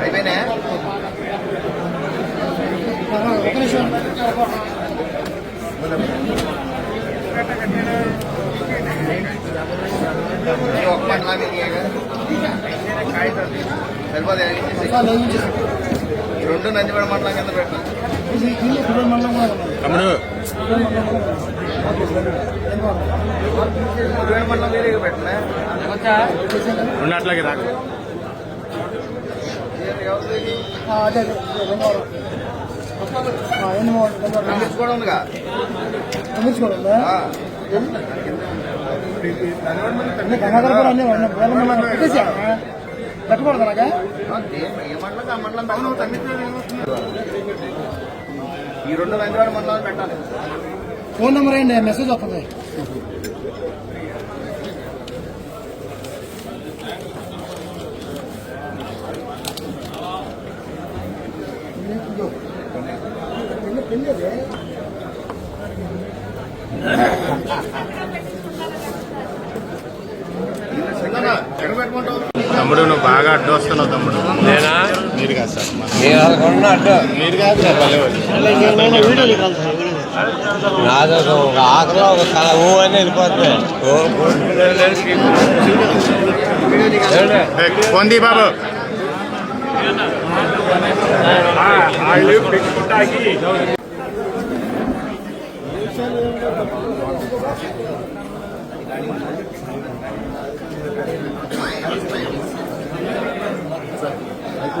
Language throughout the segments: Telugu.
అయిపోయినా ఒక నిమిషం. సరిపోతే ఈ రెండు నందిపేట మండలం కింద పెట్టాలి తమ్ముడు. గుడివాడ మండలం వేరే పెట్టినా. రెండు అట్లాగే రాకు. కూడా ఉందిగా ఆ. పెట్టకూడదు పెట్టాలి. ఈ రెండు నందివాడ మండలాలు పెట్టాలి. ఫోన్ నెంబర్ ఏంటి? మెసేజ్ వస్తుంది. ఎక్కడ పెట్టుకుంటావు? తమ్ముడు నువ్వు బాగా అడ్డు వస్తున్నావు తమ్ముడు నేనా మీరు కాదు సార్ మీరు కాదు సార్ నాది ఒక ఒక ఆకలిలో ఒక తల ఊ అని వెళ్ళిపోతుంది? పొంది బాబు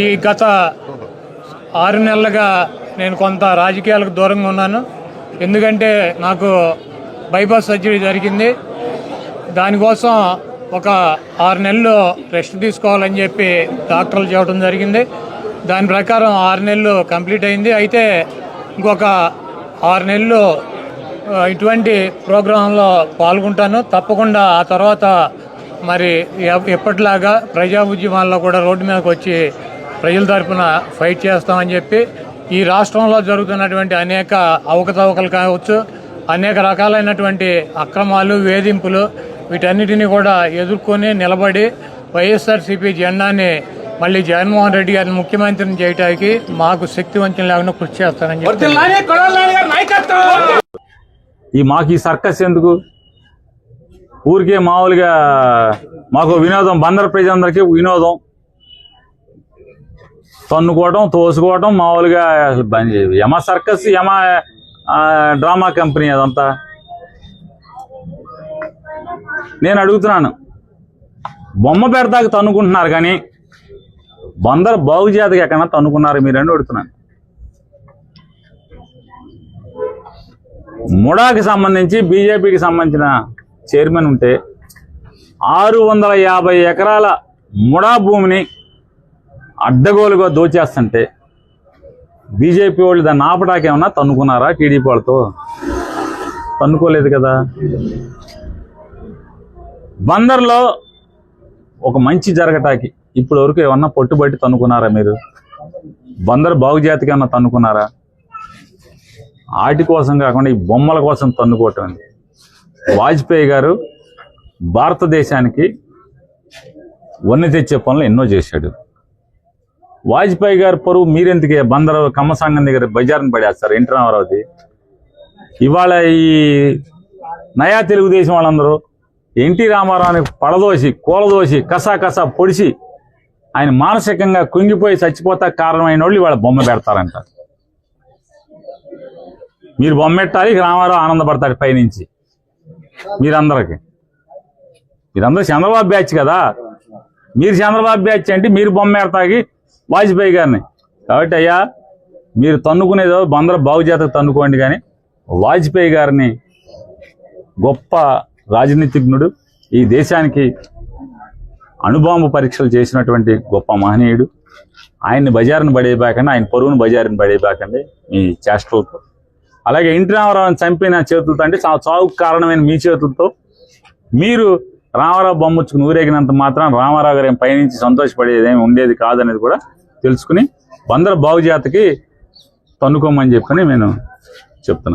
ఈ గత ఆరు నెలలుగా నేను కొంత రాజకీయాలకు దూరంగా ఉన్నాను. ఎందుకంటే నాకు బైపాస్ సర్జరీ జరిగింది. దానికోసం ఒక ఆరు నెలలు రెస్ట్ తీసుకోవాలని చెప్పి డాక్టర్లు చెప్పడం జరిగింది. దాని ప్రకారం ఆరు నెలలు కంప్లీట్ అయింది. అయితే ఇంకొక ఆరు నెలలు ఇటువంటి ప్రోగ్రాంలో పాల్గొంటాను. తప్పకుండా ఆ తర్వాత మరి ఎప్పటిలాగా ప్రజా ఉద్యమాల్లో కూడా రోడ్డు మీదకి వచ్చి ప్రజల తరఫున ఫైట్ చేస్తామని చెప్పి ఈ రాష్ట్రంలో జరుగుతున్నటువంటి అనేక అవకతవకలు కావచ్చు అనేక రకాలైనటువంటి అక్రమాలు వేధింపులు వీటన్నిటిని కూడా ఎదుర్కొని నిలబడి వైఎస్ఆర్సీపీ జెండాని మళ్ళీ జగన్మోహన్ రెడ్డి గారిని ముఖ్యమంత్రిని చేయడానికి మాకు శక్తి వంచన లేకుండా కృషి చేస్తానని చెప్పి ఈ మాకు ఈ సర్కస్ ఎందుకు? ఊరికే మామూలుగా మాకు వినోదం బందర్ ప్రజలందరికీ వినోదం. తన్నుకోవడం తోసుకోవడం మామూలుగా అసలు బంద్ యమ సర్కస్ యమ డ్రామా కంపెనీ అదంతా. నేను అడుగుతున్నాను బొమ్మ పెడతాక తన్నుకుంటున్నారు కానీ బందర్ బాగుజాతకి ఎక్కడన్నా తన్నుకున్నారు మీరని అడుగుతున్నాను. ముడాకి సంబంధించి బీజేపీకి సంబంధించిన చైర్మన్ ఉంటే ఆరు వందల యాభై ఎకరాల ముడా భూమిని అడ్డగోలుగా దోచేస్తుంటే బీజేపీ వాళ్ళు దాన్ని ఆపడానికి ఏమన్నా తన్నుకున్నారా టీడీపీ వాళ్ళతో? తన్నుకోలేదు కదా. బందర్లో ఒక మంచి జరగటానికి ఇప్పటివరకు ఏమన్నా పట్టుబట్టి తన్నుకున్నారా మీరు? బందర్ బాగుజాతికి ఏమన్నా తన్నుకున్నారా? ఆటి కోసం కాకుండా ఈ బొమ్మల కోసం తన్నుకోవటం అండి. వాజ్పేయి గారు భారతదేశానికి వన్నె తెచ్చే పనులు ఎన్నో చేశాడు. వాజ్పేయి గారు పరువు మీరెందుకే? బందరు కమ్మ దగ్గర బజార్ని పడేస్తారు. ఎన్టీ రామారావుది. ఇవాళ ఈ నయా తెలుగుదేశం వాళ్ళందరూ ఎన్టీ రామారావుని పడదోసి కూలదోసి కసా కసా పొడిచి ఆయన మానసికంగా కుంగిపోయి చచ్చిపోతా కారణమైన వాళ్ళు ఇవాళ బొమ్మ పెడతారంట. మీరు బొమ్మెట్టాలి రామారావు ఆనందపడతాడు పైనుంచి. మీరందరికి. మీరందరూ చంద్రబాబు బ్యాచ్ కదా. మీరు చంద్రబాబు బ్యాచ్ అంటే మీరు బొమ్మెడతాకి వాజ్పేయి గారిని. కాబట్టి అయ్యా మీరు తన్నుకునేదో బందర బాగు తన్నుకోండి కానీ వాజ్పేయి గారిని గొప్ప రాజనీతిజ్ఞుడు ఈ దేశానికి అణుబాంబు పరీక్షలు చేసినటువంటి గొప్ప మహనీయుడు. ఆయన్ని బజారుని పడేయబాకండి ఆయన పరువును బజారుని పడేయబాకండి. మీ చేష్టలతో. అలాగే ఇంటి రామారావుని చంపిన చేతులతో అంటే చా- చావుకు కారణమైన మీ చేతులతో మీరు రామారావు బొమ్మచ్చుకు ఊరేగినంత మాత్రం రామారావు గారు పయనించి పైనుంచి సంతోషపడేది ఏమి ఉండేది కాదనేది కూడా తెలుసుకుని బందర బాగుజాతకి తన్నుకోమని చెప్పని నేను చెప్తున్నాను.